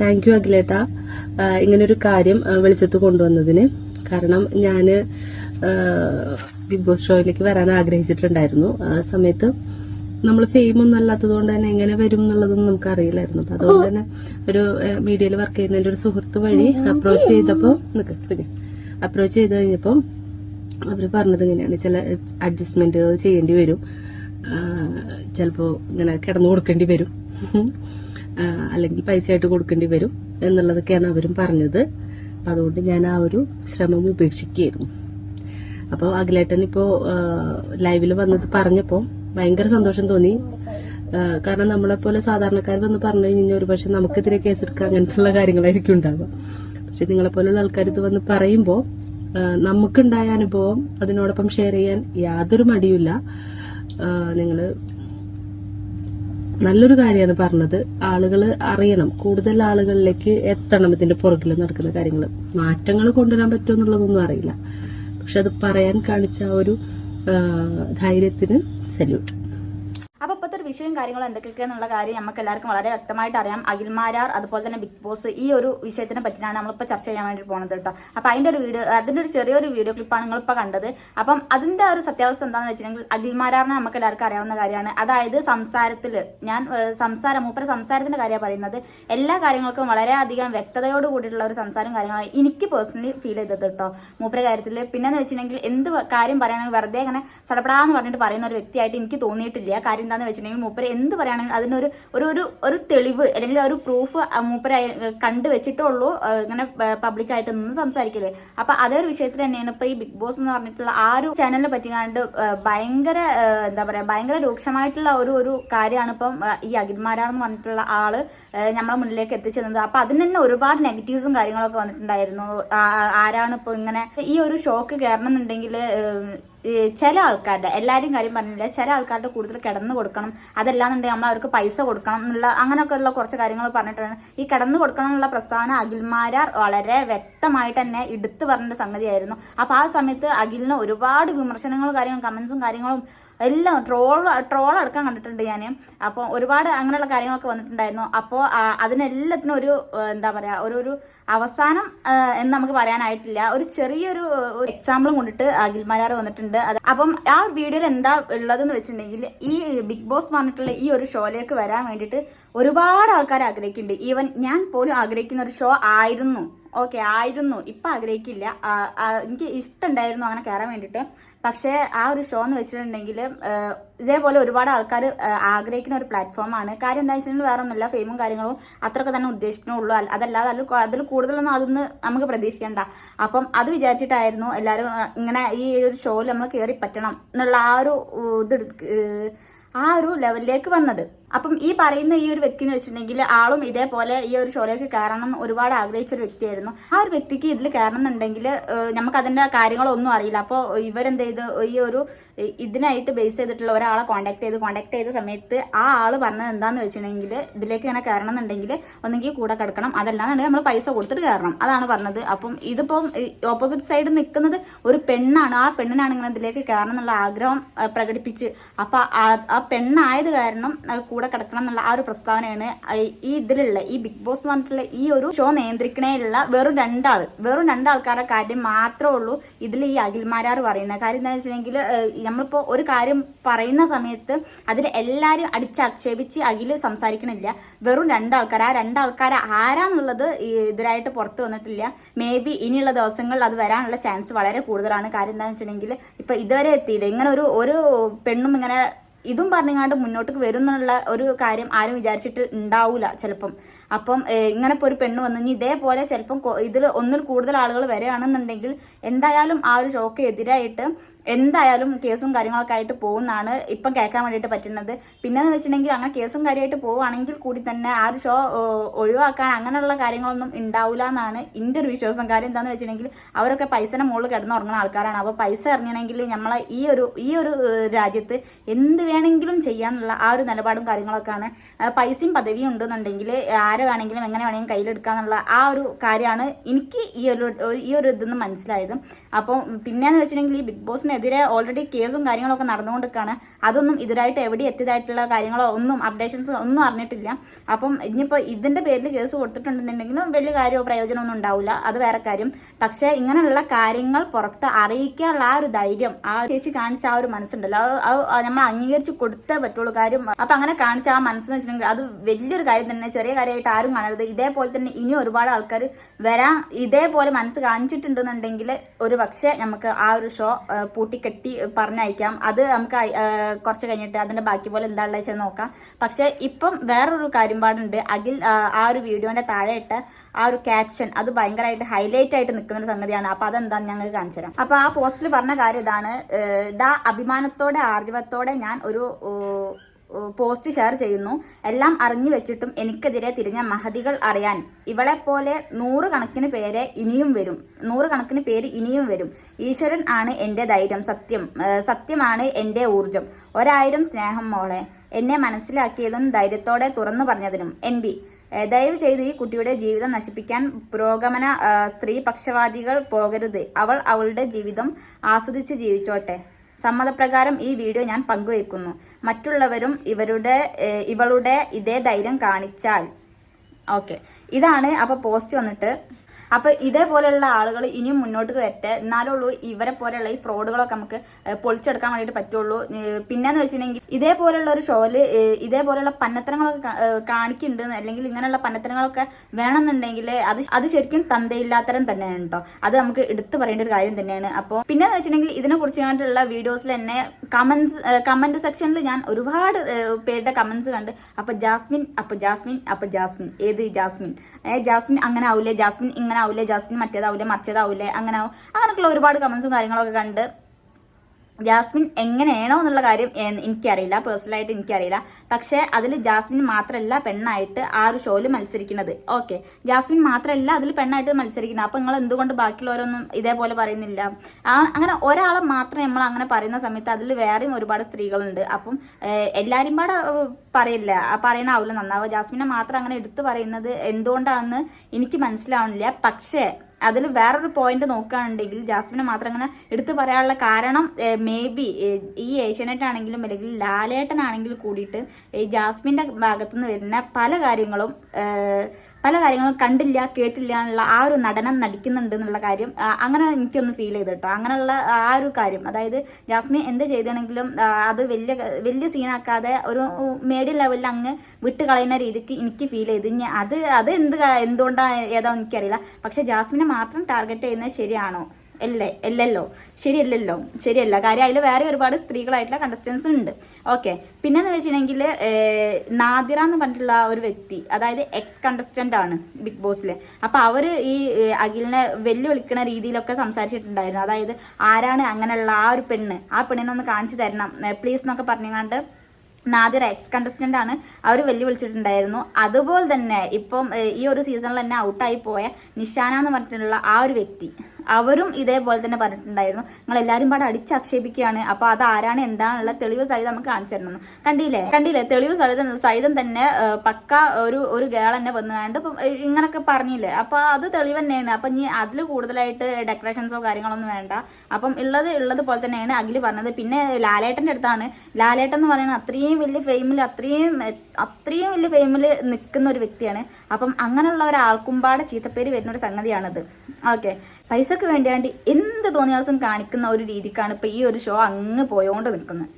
Thank you അഖിലേട്ട ഇങ്ങനൊരു കാര്യം വെളിച്ചത്ത് കൊണ്ടുവന്നതിന്. കാരണം ആ, ബിഗ് ബോസ് ഷോയിലേക്ക് വരാൻ ആഗ്രഹിച്ചിട്ടുണ്ടായിരുന്നു. ആ സമയത്ത് നമ്മൾ ഫെയിം ഒന്നും അല്ലാത്തത് കൊണ്ട് തന്നെ എങ്ങനെ വരും എന്നുള്ളതൊന്നും നമുക്ക് അറിയില്ലായിരുന്നു അപ്പൊ അതുകൊണ്ട് തന്നെ ഒരു മീഡിയയിൽ വർക്ക് ചെയ്യുന്നതിന്റെ ഒരു സുഹൃത്ത് വഴി അപ്രോച്ച് ചെയ്തപ്പോ അപ്രോച്ച് ചെയ്ത് കഴിഞ്ഞപ്പോ അവർ പറഞ്ഞത് ഇങ്ങനെയാണ്. ചില അഡ്ജസ്റ്റ്മെന്റുകൾ ചെയ്യേണ്ടി വരും. ചിലപ്പോൾ ഇങ്ങനെ കിടന്നു കൊടുക്കേണ്ടി വരും. അല്ലെങ്കിൽ പൈസയായിട്ട് കൊടുക്കേണ്ടി വരും എന്നുള്ളതൊക്കെയാണ് അവരും പറഞ്ഞത്. അപ്പം അതുകൊണ്ട് ഞാൻ ആ ഒരു ശ്രമം ഉപേക്ഷിക്കുകയായിരുന്നു. അപ്പോൾ അഖിലേട്ടൻ ഇപ്പോൾ ലൈവിൽ വന്നത് പറഞ്ഞപ്പോൾ ഭയങ്കര സന്തോഷം തോന്നി. കാരണം നമ്മളെപ്പോലെ സാധാരണക്കാർ വന്ന് പറഞ്ഞു കഴിഞ്ഞാൽ ഒരു പക്ഷെ നമുക്കെതിരെ കേസെടുക്കുക അങ്ങനത്തെയുള്ള കാര്യങ്ങളായിരിക്കും ഉണ്ടാവുക. പക്ഷെ നിങ്ങളെപ്പോലുള്ള ആൾക്കാർ ഇത് വന്ന് പറയുമ്പോൾ നമുക്കുണ്ടായ അനുഭവം അതിനോടൊപ്പം ഷെയർ ചെയ്യാൻ യാതൊരു മടിയുമില്ല. നിങ്ങൾ നല്ലൊരു കാര്യമാണ് പറഞ്ഞത്. ആളുകൾ അറിയണം. കൂടുതൽ ആളുകളിലേക്ക് എത്തണം ഇതിന്റെ പുറകിൽ നടക്കുന്ന കാര്യങ്ങൾ. മാറ്റങ്ങൾ കൊണ്ടുവരാൻ പറ്റുമോ എന്നുള്ളതൊന്നും അറിയില്ല. പക്ഷെ അത് പറയാൻ കാണിച്ച ഒരു ധൈര്യത്തിന് സല്യൂട്ട്. വിഷയവും കാര്യങ്ങളും എന്തൊക്കെയാന്നുള്ള കാര്യം നമുക്ക് എല്ലാവർക്കും വളരെ വ്യക്തമായിട്ട് അറിയാം. അഖിൽമാരാർ അതുപോലെ തന്നെ ബിഗ് ബോസ് ഈ ഒരു വിഷയത്തിനെ പറ്റിയാണ് നമ്മളിപ്പോൾ ചർച്ച ചെയ്യാൻ വേണ്ടി പോകുന്നത് കേട്ടോ. അപ്പൊ അതിന്റെ ഒരു വീഡിയോ അതിന്റെ ഒരു ചെറിയൊരു വീഡിയോ ക്ലിപ്പാണ് നിങ്ങളിപ്പോൾ കണ്ടത്. അപ്പം അതിന്റെ ഒരു സത്യാവസ്ഥ എന്താണെന്ന് വെച്ചിട്ടുണ്ടെങ്കിൽ അഖിൽമാരാറിനെ നമുക്ക് എല്ലാവർക്കും അറിയാവുന്ന കാര്യമാണ്. അതായത് സംസാരത്തിൽ ഞാൻ സംസാരം മൂപ്പര സംസാരത്തിന്റെ കാര്യമാണ് പറയുന്നത്. എല്ലാ കാര്യങ്ങൾക്കും വളരെയധികം വ്യക്തതയോട് കൂടിയിട്ടുള്ള ഒരു സംസാരം കാര്യങ്ങളാണ് എനിക്ക് പേഴ്സണലി ഫീൽ ചെയ്തത് കേട്ടോ മൂപ്പര കാര്യത്തിൽ പിന്നെന്ന് വെച്ചിട്ടുണ്ടെങ്കിൽ എന്ത് കാര്യം പറയുകയാണെങ്കിൽ വെറുതെ ഇങ്ങനെ സടപടാന്ന് പറഞ്ഞിട്ട് പറയുന്ന ഒരു വ്യക്തിയായിട്ട് എനിക്ക് തോന്നിയിട്ടില്ല. കാര്യം എന്താണെന്ന് വെച്ചിട്ടുണ്ടെങ്കിൽ മൂപ്പര് എന്ത് പറയുകയാണെങ്കിൽ അതിനൊരു ഒരു ഒരു ഒരു തെളിവ് അല്ലെങ്കിൽ ഒരു പ്രൂഫ് മൂപ്പര കണ്ടു വെച്ചിട്ടേ ഉള്ളൂ ആ, ഇങ്ങനെ പബ്ലിക്കായിട്ട് നിന്ന് സംസാരിക്കൽ. അപ്പൊ അതേ വിഷയത്തിൽ തന്നെയാണ് ഇപ്പൊ ഈ ബിഗ് ബോസ് എന്ന് പറഞ്ഞിട്ടുള്ള ആ ഒരു ചാനലിനെ പറ്റിക്കാണ്ട് ഭയങ്കര എന്താ പറയാ ഭയങ്കര രൂക്ഷമായിട്ടുള്ള ഒരു ഒരു കാര്യമാണ് ഇപ്പം ഈ അഖിൽമാരാണെന്ന് പറഞ്ഞിട്ടുള്ള ആൾ നമ്മളെ മുന്നിലേക്ക് എത്തിച്ചെന്നത്. അപ്പൊ അതിന് തന്നെ ഒരുപാട് നെഗറ്റീവ്സും കാര്യങ്ങളൊക്കെ വന്നിട്ടുണ്ടായിരുന്നു. ആരാണ് ഇപ്പൊ ഇങ്ങനെ ഈ ഒരു ഷോക്ക് കയറണം എന്നുണ്ടെങ്കിൽ ഈ ചില ആൾക്കാരുടെ എല്ലാവരും കാര്യം പറഞ്ഞില്ല ചില ആൾക്കാരുടെ കൂടുതൽ കിടന്നു കൊടുക്കണം. അതല്ലാന്നുണ്ടെങ്കിൽ നമ്മൾ അവർക്ക് പൈസ കൊടുക്കണം എന്നുള്ള അങ്ങനെയൊക്കെ ഉള്ള കുറച്ച് കാര്യങ്ങൾ പറഞ്ഞിട്ടാണ്. ഈ കിടന്നു കൊടുക്കണം എന്നുള്ള പ്രസ്താവന അഖിൽമാരാർ വളരെ വ്യക്തമായിട്ട് തന്നെ എടുത്തു പറഞ്ഞ സംഗതിയായിരുന്നു. അപ്പോൾ ആ സമയത്ത് അഖിലിന് ഒരുപാട് വിമർശനങ്ങളും കാര്യങ്ങളും കമൻസും കാര്യങ്ങളും എല്ലാം ട്രോൾ ട്രോൾ അടക്കം കണ്ടിട്ടുണ്ട് ഞാൻ അപ്പോൾ ഒരുപാട് അങ്ങനെയുള്ള കാര്യങ്ങളൊക്കെ വന്നിട്ടുണ്ടായിരുന്നു. അപ്പോൾ അതിനെല്ലാത്തിനും ഒരു എന്താ പറയുക ഒരു ഒരു അവസാനം എന്ന് നമുക്ക് പറയാനായിട്ടില്ല. ഒരു ചെറിയൊരു എക്സാമ്പിൾ കൊണ്ടിട്ട് അഖിൽമാരാർ വന്നിട്ടുണ്ട്. അത് അപ്പം ആ വീഡിയോയിൽ എന്താ ഉള്ളതെന്ന് വെച്ചിട്ടുണ്ടെങ്കിൽ ഈ ബിഗ് ബോസ് പറഞ്ഞിട്ടുള്ള ഈ ഒരു ഷോയിലേക്ക് വരാൻ വേണ്ടിയിട്ട് ഒരുപാട് ആൾക്കാർ ആഗ്രഹിക്കുന്നുണ്ട്. ഈവൻ ഞാൻ പോലും ആഗ്രഹിക്കുന്ന ഒരു ഷോ ആയിരുന്നു. ഓക്കെ ആയിരുന്നു. ഇപ്പം ആഗ്രഹിക്കില്ല. എനിക്ക് ഇഷ്ടമുണ്ടായിരുന്നു അങ്ങനെ കയറാൻ വേണ്ടിയിട്ട്. പക്ഷേ ആ ഒരു ഷോ എന്ന് വെച്ചിട്ടുണ്ടെങ്കിൽ ഇതേപോലെ ഒരുപാട് ആൾക്കാർ ആഗ്രഹിക്കുന്ന ഒരു പ്ലാറ്റ്ഫോമാണ് കാര്യം എന്താ വെച്ചിട്ടുണ്ടെങ്കിൽ വേറെ ഒന്നുമില്ല ഫെയിമും കാര്യങ്ങളും അത്രയൊക്കെ തന്നെ ഉദ്ദേശിക്കണുള്ളൂ അതല്ലാതെ അതിൽ അതിൽ കൂടുതലൊന്നും അതൊന്ന് നമുക്ക് പ്രതീക്ഷിക്കേണ്ട. അപ്പം അത് വിചാരിച്ചിട്ടായിരുന്നു എല്ലാവരും ഇങ്ങനെ ഈ ഒരു ഷോയിൽ നമ്മൾ കയറി പറ്റണം എന്നുള്ള ആ ഒരു ഇത് ആ ഒരു ലെവലിലേക്ക് വന്നത്. അപ്പം ഈ പറയുന്ന ഈ ഒരു വ്യക്തി എന്ന് വെച്ചിട്ടുണ്ടെങ്കിൽ ആളും ഇതേപോലെ ഈ ഒരു ഷോയിലേക്ക് കയറണം ഒരുപാട് ആഗ്രഹിച്ച ഒരു വ്യക്തിയായിരുന്നു. ആ ഒരു വ്യക്തിക്ക് ഇതിൽ കയറണം എന്നുണ്ടെങ്കിൽ നമുക്ക് അതിന്റെ കാര്യങ്ങളൊന്നും അറിയില്ല. അപ്പോൾ ഇവരെന്ത് ചെയ്ത്? ഈ ഒരു ഇതിനായിട്ട് ബേസ് ചെയ്തിട്ടുള്ള ഒരാളെ കോൺടാക്ട് ചെയ്ത് കോൺടാക്ട് ചെയ്ത സമയത്ത് ആ ആൾ പറഞ്ഞത് എന്താന്ന് വെച്ചിട്ടുണ്ടെങ്കിൽ ഇതിലേക്ക് ഇങ്ങനെ കയറണം എന്നുണ്ടെങ്കിൽ ഒന്നെങ്കിൽ കൂടെ കിടക്കണം. അതല്ലാന്നുണ്ടെങ്കിൽ നമ്മൾ പൈസ കൊടുത്തിട്ട് കയറണം. അതാണ് പറഞ്ഞത്. അപ്പം ഇതിപ്പം ഓപ്പോസിറ്റ് സൈഡ് നിൽക്കുന്നത് ഒരു പെണ്ണാണ്. ആ പെണ്ണിനാണ് ഇങ്ങനെ ഇതിലേക്ക് കയറണം എന്നുള്ള ആഗ്രഹം പ്രകടിപ്പിച്ച്. അപ്പം ആ- പെണ്ണായത് കാരണം ആ, കൂടെ കിടക്കണം എന്നുള്ള ആ ഒരു പ്രസ്താവനയാണ് ഈ- ഇതിലുള്ള ഈ ബിഗ് ബോസ് എന്ന് പറഞ്ഞിട്ടുള്ള ഈ ഒരു ഷോ നിയന്ത്രിക്കണേലുള്ള വെറും രണ്ടാൾ വെറും രണ്ടാൾക്കാരുടെ കാര്യം മാത്രമേ ഉള്ളൂ ഇതിൽ ഈ അഖിൽമാരാർ പറയുന്ന കാര്യം എന്താ വെച്ചിട്ടുണ്ടെങ്കിൽ നമ്മളിപ്പോ ഒരു കാര്യം പറയുന്ന സമയത്ത് അതിൽ എല്ലാവരും അടിച്ചാക്ഷേപിച്ച് അഖിൽ സംസാരിക്കണില്ല. വെറും രണ്ടാൾക്കാർ ആ രണ്ടാൾക്കാർ ആരാന്നുള്ളത് ഇതിനായിട്ട് പുറത്ത് വന്നിട്ടില്ല. മേ ബി ഇനിയുള്ള ദിവസങ്ങളിൽ അത് വരാനുള്ള ചാൻസ് വളരെ കൂടുതലാണ്. കാര്യം എന്താണെന്ന് വെച്ചിട്ടുണ്ടെങ്കിൽ ഇപ്പൊ ഇതുവരെ എത്തിയില്ല. ഇങ്ങനെ ഒരു ഒരു പെണ്ണും ഇങ്ങനെ ഇതും പറഞ്ഞുകൊണ്ട് മുന്നോട്ട് വരും എന്നുള്ള ഒരു കാര്യം ആരും വിചാരിച്ചിട്ട് ഉണ്ടാവില്ല ചിലപ്പം. അപ്പം ഇങ്ങനെ ഒരു പെണ്ണ് വന്നു. ഇനി ഇതേപോലെ ചിലപ്പം ഇതിൽ ഒന്നിൽ കൂടുതൽ ആളുകൾ വരികയാണെന്നുണ്ടെങ്കിൽ എന്തായാലും ആ ഒരു ഷോക്ക് എതിരായിട്ട് എന്തായാലും കേസും കാര്യങ്ങളൊക്കെ ആയിട്ട് പോകുന്നതാണ് ഇപ്പം കേൾക്കാൻ വേണ്ടിയിട്ട് പറ്റുന്നത്. പിന്നെന്ന് വെച്ചിട്ടുണ്ടെങ്കിൽ അങ്ങനെ കേസും കാര്യമായിട്ട് പോവുകയാണെങ്കിൽ കൂടി തന്നെ ആ ഒരു ഷോ ഒഴിവാക്കാൻ അങ്ങനെയുള്ള കാര്യങ്ങളൊന്നും ഉണ്ടാവില്ല എന്നാണ് എന്റെ ഒരു വിശ്വാസം. കാര്യം എന്താണെന്ന് വെച്ചിട്ടുണ്ടെങ്കിൽ അവരൊക്കെ പൈസയുടെ മുകളിൽ കിടന്ന് ഉറങ്ങുന്ന ആൾക്കാരാണ്. അപ്പോൾ പൈസ എറിഞ്ഞണമെങ്കിൽ നമ്മളെ ഈ ഒരു ഈ ഒരു രാജ്യത്ത് എന്ത് വേണമെങ്കിലും ചെയ്യാനുള്ള ആ ഒരു നിലപാടും കാര്യങ്ങളൊക്കെയാണ്. പൈസയും പദവിയും ഉണ്ടെന്നുണ്ടെങ്കിൽ ആരെ വേണമെങ്കിലും എങ്ങനെ വേണമെങ്കിലും കയ്യിലെടുക്കാന്നുള്ള ആ ഒരു കാര്യമാണ് എനിക്ക് ഈ ഒരു ഈ ഒരു ഇതെന്ന് മനസ്സിലായത്. അപ്പോൾ പിന്നെയെന്ന് വെച്ചിട്ടുണ്ടെങ്കിൽ ഈ ബിഗ് ബോസിനെതിരെ ഓൾറെഡി കേസും കാര്യങ്ങളൊക്കെ നടന്നുകൊണ്ടിരിക്കുകയാണ്. അതൊന്നും ഇതിനായിട്ട് എവിടെ എത്തിയതായിട്ടുള്ള കാര്യങ്ങളോ ഒന്നും അപ്ഡേഷൻസ് ഒന്നും അറിഞ്ഞിട്ടില്ല. അപ്പം ഇനിയിപ്പോൾ ഇതിന്റെ പേരിൽ കേസ് കൊടുത്തിട്ടുണ്ടെന്നുണ്ടെങ്കിലും വലിയ കാര്യമോ പ്രയോജനമൊന്നും ഉണ്ടാവില്ല. അത് വേറെ കാര്യം. പക്ഷേ ഇങ്ങനെയുള്ള കാര്യങ്ങൾ പുറത്ത് അറിയിക്കാനുള്ള ആ ഒരു ധൈര്യം ആ ചേച്ചി കാണിച്ച ആ ഒരു മനസ്സുണ്ടല്ലോ. അത് നമ്മൾ അംഗീകരിച്ച് കൊടുത്തേ പറ്റുള്ളൂ കാര്യം. അപ്പം അങ്ങനെ കാണിച്ച ആ മനസ്സെന്ന് വെച്ചിട്ടുണ്ടെങ്കിൽ അത് വലിയൊരു കാര്യം തന്നെ. ചെറിയ കാര്യമായിട്ട് ആരും കാണരുത്. ഇതേപോലെ തന്നെ ഇനി ഒരുപാട് ആൾക്കാർ വരാൻ ഇതേപോലെ മനസ്സ് കാണിച്ചിട്ടുണ്ടെന്നുണ്ടെങ്കിൽ ഒരു പക്ഷേ നമുക്ക് ആ ഒരു ഷോ പൂട്ടിക്കെട്ടി പറഞ്ഞയക്കാം. അത് നമുക്ക് കുറച്ച് കഴിഞ്ഞിട്ട് അതിന്റെ ബാക്കി പോലെ എന്താണെന്ന് വെച്ചാൽ നോക്കാം. പക്ഷെ ഇപ്പം വേറൊരു കാര്യം പാടുണ്ട്. അഖിൽ ആ, ഒരു വീഡിയോന്റെ താഴെ ഇട്ട ആ ഒരു ക്യാപ്ഷൻ അത് ഭയങ്കരമായിട്ട് ഹൈലൈറ്റ് ആയിട്ട് നിൽക്കുന്ന ഒരു സംഗതിയാണ്. അപ്പൊ അതെന്താന്ന് ഞങ്ങൾക്ക് കാണിച്ചു തരാം. അപ്പൊ ആ പോസ്റ്റിൽ പറഞ്ഞ കാര്യം ഇതാണ്. ഇതാ അഭിമാനത്തോടെ ആർജവത്തോടെ ഞാൻ ഒരു പോസ്റ്റ് ഷെയർ ചെയ്യുന്നു. എല്ലാം അറിഞ്ഞു വെച്ചിട്ടും എനിക്കെതിരെ തിരിഞ്ഞ മഹതികൾ അറിയാൻ. ഇവളെ പോലെ നൂറുകണക്കിന് പേരെ ഇനിയും വരും. നൂറുകണക്കിന് പേര് ഇനിയും വരും. ഈശ്വരൻ ആണ് എന്റെ ധൈര്യം. സത്യം സത്യമാണ് എന്റെ ഊർജം. ഒരായിരം സ്നേഹം മോളെ. എന്നെ മനസ്സിലാക്കിയതും ധൈര്യത്തോടെ തുറന്നു പറഞ്ഞതിനും. എൻ ബി ദയവ് ചെയ്ത് ഈ കുട്ടിയുടെ ജീവിതം നശിപ്പിക്കാൻ പുരോഗമന സ്ത്രീ പക്ഷവാദികൾ പോകരുത്. അവൾ അവളുടെ ജീവിതം ആസ്വദിച്ച് ജീവിച്ചോട്ടെ. സമ്മതപ്രകാരം ഈ വീഡിയോ ഞാൻ പങ്കുവയ്ക്കുന്നു. മറ്റുള്ളവരും ഇവരുടെ ഇവളുടെ ഇതേ ധൈര്യം കാണിച്ചാൽ. ഓക്കെ. ഇതാണ് അപ്പോൾ പോസ്റ്റ് വന്നിട്ട് അപ്പൊ ഇതേപോലെയുള്ള ആളുകൾ ഇനിയും മുന്നോട്ട് വരട്ടെ. എന്നാലുള്ളൂ ഇവരെ പോലെയുള്ള ഈ ഫ്രോഡുകളൊക്കെ നമുക്ക് പൊളിച്ചെടുക്കാൻ വേണ്ടിയിട്ട് പറ്റുള്ളൂ. പിന്നെന്ന് വെച്ചിട്ടുണ്ടെങ്കിൽ ഇതേപോലെയുള്ള ഒരു ഷോയിൽ ഇതേപോലെയുള്ള പന്നത്തരങ്ങളൊക്കെ കാണിക്കുന്നുണ്ട് അല്ലെങ്കിൽ ഇങ്ങനെയുള്ള പന്നത്തരങ്ങളൊക്കെ വേണമെന്നുണ്ടെങ്കിൽ അത് അത് ശരിക്കും തന്തയില്ലാത്തരം തന്നെയാണ് കേട്ടോ അത് നമുക്ക് എടുത്തു പറയേണ്ട ഒരു കാര്യം തന്നെയാണ്. അപ്പോൾ പിന്നെ വെച്ചിട്ടുണ്ടെങ്കിൽ ഇതിനെ കുറിച്ചുള്ള വീഡിയോസിൽ തന്നെ കമന്റ്സ് കമന്റ് സെക്ഷനിൽ ഞാൻ ഒരുപാട് പേരുടെ കമന്റ്സ് കണ്ട് അപ്പൊ ജാസ്മിൻ അപ്പൊ ജാസ്മിൻ അപ്പൊ ജാസ്മിൻ ഏത് ജാസ്മിൻ? ഏ ജാസ്മിൻ അങ്ങനെ ആവൂലേ? ജാസ്മിൻ ഇങ്ങനെ ആവൂലേ ജാസ്മിൻ മറ്റേതാവില്ലേ മറിച്ചതാവില്ലേ അങ്ങനെ ആവും അങ്ങനെയൊക്കെയുള്ള ഒരുപാട് കമൻസും കാര്യങ്ങളൊക്കെ കണ്ട് ജാസ്മിൻ എങ്ങനെയാണോ എന്നുള്ള കാര്യം എനിക്കറിയില്ല. പേഴ്സണലായിട്ട് എനിക്കറിയില്ല. പക്ഷേ അതിൽ ജാസ്മിൻ മാത്രമല്ല പെണ്ണായിട്ട് ആ ഒരു ഷോയിൽ മത്സരിക്കുന്നത്. ഓക്കെ. ജാസ്മിൻ മാത്രമല്ല അതിൽ പെണ്ണായിട്ട് മത്സരിക്കുന്നത്. അപ്പം നിങ്ങൾ എന്തുകൊണ്ട് ബാക്കിയുള്ളവരൊന്നും ഇതേപോലെ പറയുന്നില്ല? അങ്ങനെ ഒരാളെ മാത്രം നമ്മൾ അങ്ങനെ പറയുന്ന സമയത്ത് അതിൽ വേറെയും ഒരുപാട് സ്ത്രീകളുണ്ട്. അപ്പം എല്ലാവരും പാടെ പറയില്ല. ആ പറയണാവില്ല നന്നാവുക. ജാസ്മിനെ മാത്രം അങ്ങനെ എടുത്തു പറയുന്നത് എന്തുകൊണ്ടാണെന്ന് എനിക്ക് മനസ്സിലാവണില്ല പക്ഷേ അതിൽ വേറൊരു പോയിന്റ് നോക്കുകയാണെങ്കിൽ ജാസ്മിനെ മാത്രം അങ്ങനെ എടുത്തു പറയാനുള്ള കാരണം മേ ബി ഈ ഏഷ്യാനെറ്റ് ആണെങ്കിലും അല്ലെങ്കിൽ ലാലേട്ടനാണെങ്കിലും കൂടിയിട്ട് ഈ ജാസ്മിന്റെ ഭാഗത്തുനിന്ന് വരുന്ന പല കാര്യങ്ങളും പല കാര്യങ്ങളും കണ്ടില്ല കേട്ടില്ല എന്നുള്ള ആ ഒരു നടനം നടിക്കുന്നുണ്ട് എന്നുള്ള കാര്യം അങ്ങനെ എനിക്കൊന്ന് ഫീൽ ചെയ്ത് കേട്ടോ. അങ്ങനെയുള്ള ആ ഒരു കാര്യം. അതായത് ജാസ്മിൻ എന്ത് ചെയ്താണെങ്കിലും അത് വലിയ വലിയ സീനാക്കാതെ ഒരു മേഡി ലെവലിൽ അങ്ങ് വിട്ട് കളയുന്ന രീതിക്ക് എനിക്ക് ഫീൽ ചെയ്ത്. അത് അത് എന്ത് എന്തുകൊണ്ടാണ് ഏതാണെന്ന് എനിക്കറിയില്ല. പക്ഷെ ജാസ്മിനെ മാത്രം ടാർഗറ്റ് ചെയ്യുന്നത് ശരിയാണോ? അല്ലേ? അല്ലല്ലോ. ശരിയല്ലല്ലോ. ശരിയല്ല. കാര്യം അതിൽ വേറെ ഒരുപാട് സ്ത്രീകളായിട്ടുള്ള കണ്ടസ്റ്റൻസ് ഉണ്ട്. ഓക്കെ പിന്നെ എന്ന് വെച്ചിട്ടുണ്ടെങ്കിൽ നാദിറ എന്ന് പറഞ്ഞിട്ടുള്ള ഒരു വ്യക്തി അതായത് എക്സ് കണ്ടസ്റ്റന്റ് ആണ് ബിഗ് ബോസിൽ അപ്പൊ അവർ ഈ അഖിലിനെ വെല്ലുവിളിക്കുന്ന രീതിയിലൊക്കെ സംസാരിച്ചിട്ടുണ്ടായിരുന്നു. അതായത് ആരാണ് അങ്ങനെയുള്ള ആ ഒരു പെണ്ണ് ആ പെണ്ണിനെ ഒന്ന് കാണിച്ചു തരണം പ്ലീസ് എന്നൊക്കെ പറഞ്ഞുകൊണ്ട് നാദിറ എക്സ് കണ്ടസ്റ്റന്റ് ആണ് അവർ വെല്ലുവിളിച്ചിട്ടുണ്ടായിരുന്നു. അതുപോലെ തന്നെ ഇപ്പം ഈ ഒരു സീസണിൽ തന്നെ ഔട്ടായി പോയ നിഷാന എന്ന് പറഞ്ഞിട്ടുള്ള ആ ഒരു വ്യക്തി. അവരും ഇതേപോലെ തന്നെ പറഞ്ഞിട്ടുണ്ടായിരുന്നു. നിങ്ങൾ എല്ലാവരും പാടെ അടിച്ചാക്ഷേപിക്കുകയാണ്. അപ്പൊ അത് ആരാണ് എന്താണുള്ള തെളിവ് സഹിതം നമുക്ക് കാണിച്ചു തരണം. കണ്ടില്ലേ? കണ്ടില്ലേ? തെളിവ് സഹിതം സഹിതം തന്നെ പക്ക ഒരു ഒരു ഗേൾ തന്നെ വന്നുകൊണ്ട് ഇങ്ങനൊക്കെ പറഞ്ഞില്ലേ? അപ്പൊ അത് തെളിവ് തന്നെയാണ്. അപ്പൊ ഇനി അതിൽ കൂടുതലായിട്ട് ഡെക്കറേഷൻസോ കാര്യങ്ങളൊന്നും വേണ്ട. അപ്പം ഉള്ളത് ഉള്ളത് പോലെ തന്നെയാണ് അഖിൽ പറഞ്ഞത്. പിന്നെ ലാലേട്ടന്റെ അടുത്താണ്. ലാലേട്ടൻ എന്ന് പറയുന്നത് അത്രയും വലിയ ഫെയിമിൽ അത്രയും അത്രയും വലിയ ഫെയിമിൽ നിൽക്കുന്ന ഒരു വ്യക്തിയാണ്. അപ്പം അങ്ങനെയുള്ള ഒരാൾക്കുമ്പാടെ ചീത്തപ്പേര് വരുന്ന ഒരു സംഗതിയാണിത്. ഓക്കെ. പൈസക്ക് വേണ്ടിയാണ്ട് എന്ത് തോന്നിയാസം കാണിക്കുന്ന ഒരു രീതിക്കാണ് ഇപ്പൊ ഈ ഒരു ഷോ അങ്ങ് പോയോണ്ട് നിൽക്കുന്നത്.